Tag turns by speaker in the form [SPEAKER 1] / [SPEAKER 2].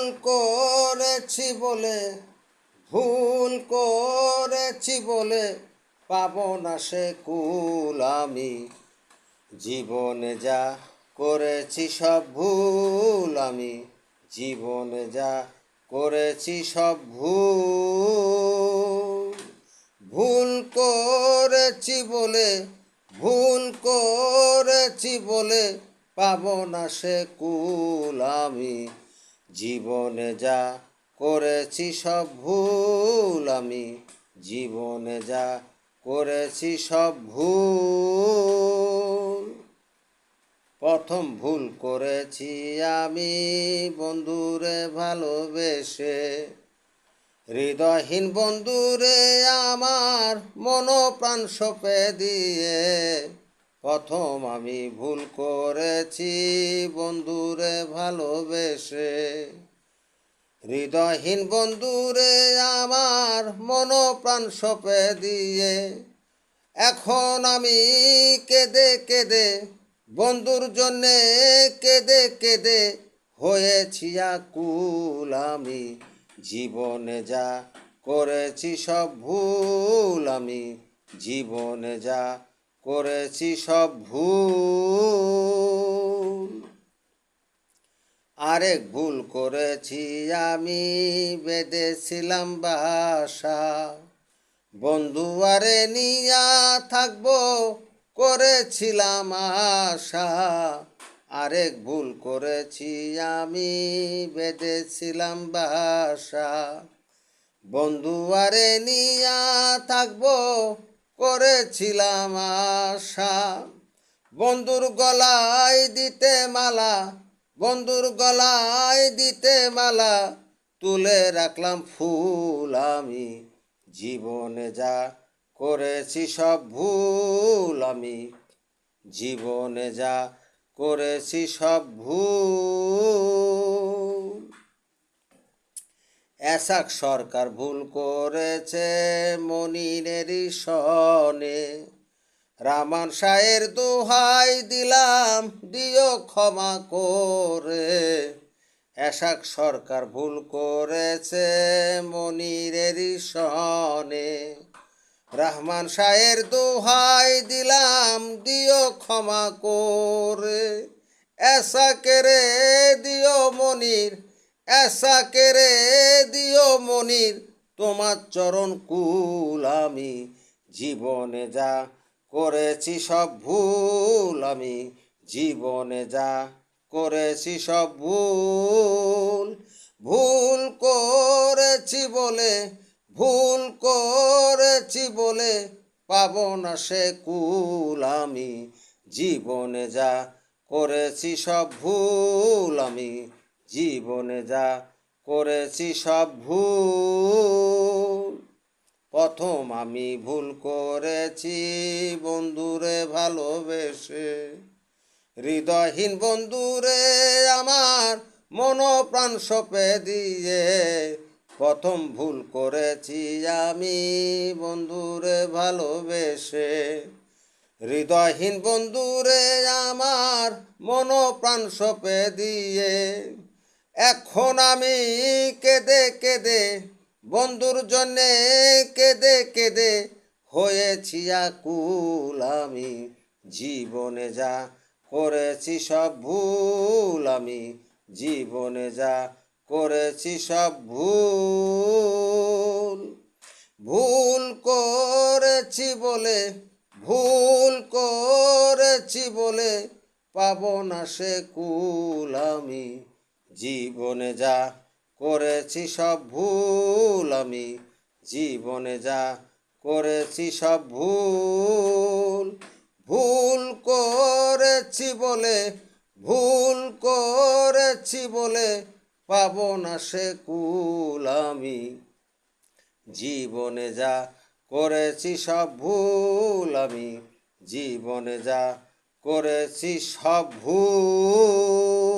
[SPEAKER 1] ভুল করেছি বলে ভুল করেছি বলে পাব না সে কুল আমি। জীবনে যা করেছি সব ভুল আমি। জীবনে যা করেছি সব ভুল। ভুল করেছি বলে, ভুল করেছি বলে পাব না সে কুল আমি। জীবনে যা করেছি সব ভুল আমি। জীবনে যা করেছি সব ভুল। প্রথম ভুল করেছি আমি বন্ধুরে ভালোবেসে। হৃদয়হীন বন্ধুরে আমার মনোপ্রাণ সপে দিয়ে। প্রথম আমি ভুল করেছি, বন্ধুরে ভালোবেসে। হৃদয়হীন বন্ধুরে আমার মনোপ্রাণ সপে দিয়ে। এখন আমি কেঁদে কেঁদে, বন্ধুর জন্যে কেঁদে কেঁদে হয়েছি আকুল আমি। জীবনে যা করেছি সব ভুল আমি, জীবনে যা করেছি সব ভুল। আরেক ভুল করেছি আমি, বেঁধেছিলাম বাসা। বন্ধু আরে নিয়া থাকব, করেছিলাম আশা। আরেক ভুল করেছি আমি, বেঁধেছিলাম বাসা। বন্ধু আরে নিয়া থাকব করেছিলাম আশা। বন্ধুর গলায় দিতে মালা, বন্ধুর গলায় দিতে মালা, তুলে রাখলাম ফুল আমি। জীবনে যা করেছি সব ভুল আমি। জীবনে যা করেছি সব ভুল এসাক সরকার ভুল করেছে মনিরেরই সনে রামান শাহের দোহাই দিলাম, দিও ক্ষমা করে। এসাক সরকার ভুল করেছে মনিরেরই সনে রহমান শাহের দোহাই দিলাম, দিও ক্ষমা করে। এসা কেরে দিও মনির এসা কেরে দিও মনির, তোমার চরণ কুল আমি, জীবনে যা করেছি সব ভুল আমি, জীবনে যা করেছি সব ভুল। ভুল করেছি বলে, ভুল করেছি বলে পাব না সে কুল আমি, জীবনে যা করেছি সব ভুল আমি জীবনে যা করেছি সব ভুল। প্রথম আমি ভুল করেছি, বন্ধুরে ভালোবেসে। হৃদয়হীন বন্ধুরে আমার মনোপ্রাণ সপে দিয়ে। প্রথম ভুল করেছি আমি, বন্ধুরে ভালোবেসে। হৃদয়হীন বন্ধুরে আমার মনোপ্রাণ সপে দিয়ে। এখন আমি কেঁদে কেঁদে, বন্ধুর জন্যে কেঁদে কেঁদে হয়েছি আকুল আমি। জীবনে যা করেছি সব ভুল আমি। জীবনে যা করেছি সব ভুল। ভুল করেছি বলে, ভুল করেছি বলে পাব না সে কুল আমি। জীবনে যা করেছি সব ভুল আমি। জীবনে যা করেছি সব ভুল ভুল করেছি বলে, ভুল করেছি বলে পাব না সে কুল আমি। জীবনে যা করেছি সব ভুল আমি। জীবনে যা করেছি সব ভুল।